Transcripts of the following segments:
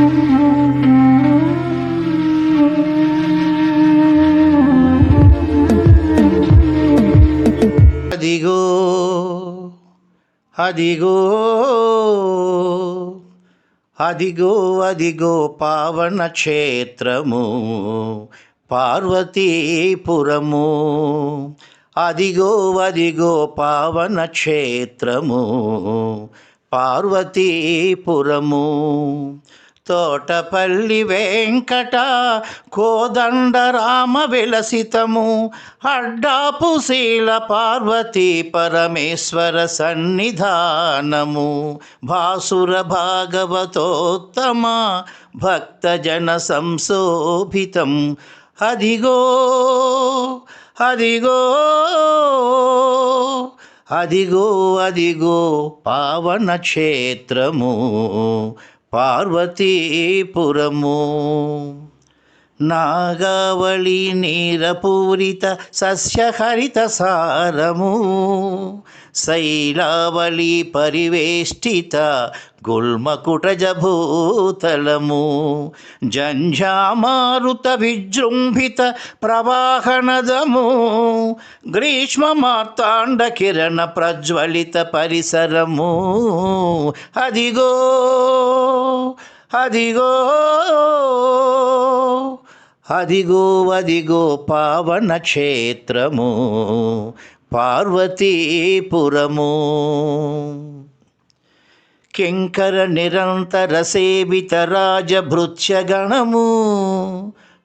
అదిగో అదిగో అదిగో అదిగో పావన క్షేత్రము పార్వతీపురము. అదిగో అదిగో పావన క్షేత్రము పార్వతీపురము. తోటపల్లి వెంకట కోదండ రామ విలసితము. అడ్డాపు శీల పార్వతీ పరమేశ్వర సన్నిధానము. భాసుర భాగవతోత్తమ భక్తజన సంశోభితం. అదిగో అదిగో అదిగో అదిగో పావన క్షేత్రము. పార్వతీపురము. నాగావళి నీరపూరిత సస్యహరిత సారము శైలావళి పరివేష్టిత గుల్మకుటజభూతలము జంఝామారుత విజృంభిత ప్రవాహనదము గ్రీష్మ మార్తాండ కిరణ ప్రజ్వలిత పరిసరము. అదిగో అదిగో అదిగో అదిగో పావన క్షేత్రము పార్వతీపురము. కింకర నిరంతర సేవిత రాజభృత్యగణము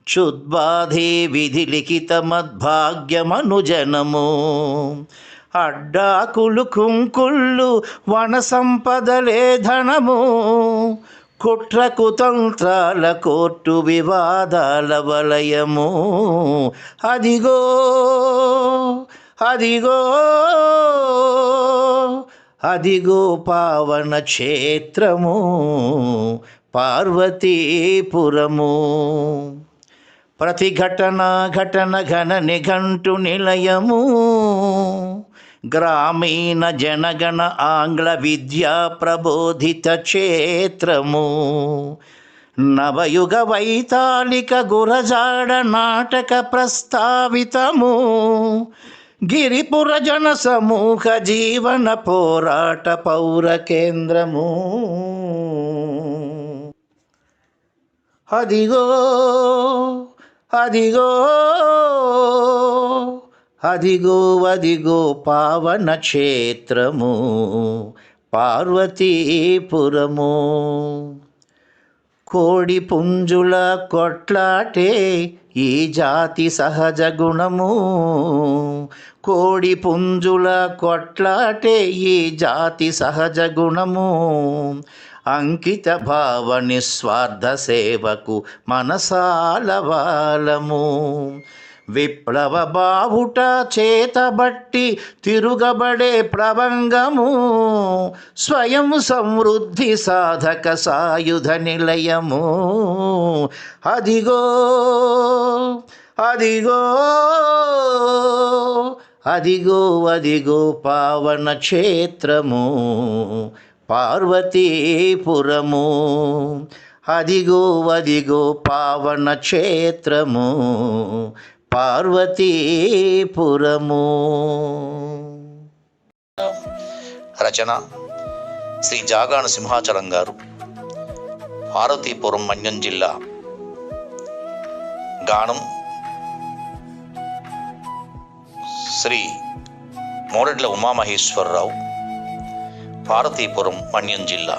క్షుద్బాధే విధిలిఖిత మద్భాగ్యమనుజనము అడ్డాకులు కుంకుళ్ళు వన సంపదలే ధనము కుట్ర కుతంత్రాల కోర్టు వివాదాల వలయము. అదిగో అదిగో అదిగో పావన క్షేత్రము పార్వతీపురము. ప్రతి ఘటన ఘటన ఘన నిఘంటు నిలయము. గ్రామీణ జనగణ ఆంగ్ల విద్యా ప్రబోధిత క్షేత్రము. నవయుగ వైతాళిక గురజాడ నాటక ప్రస్తావితము. గిరిపుర జన సమూహ జీవన పోరాట పౌర కేంద్రము. అదిగో అదిగో అదిగో అదిగో పావన క్షేత్రము పార్వతీపురము. కోడి పుంజుల కొట్లాటే ఈ జాతి సహజ గుణము. కోడి పుంజుల కొట్లాటే ఈ జాతి సహజ గుణము. అంకిత భావ నిస్వార్థ సేవకు మనసాల బాలము విప్లవ బావుట చేతబట్టి తిరుగబడే ప్రబంగము స్వయం సమృద్ధి సాధక సాయుధ నిలయము. అదిగో అదిగో అదిగో అదిగో పావన క్షేత్రము పార్వతీపురము. అదిగో అదిగో పావన క్షేత్రము పార్వతీపురము. రచన శ్రీ జాగాను సింహాచలం గారు పార్వతీపురం మన్యం జిల్లా గానం శ్రీ మోరెడ్ల ఉమామహేశ్వరరావు పార్వతీపురం మన్యం జిల్లా.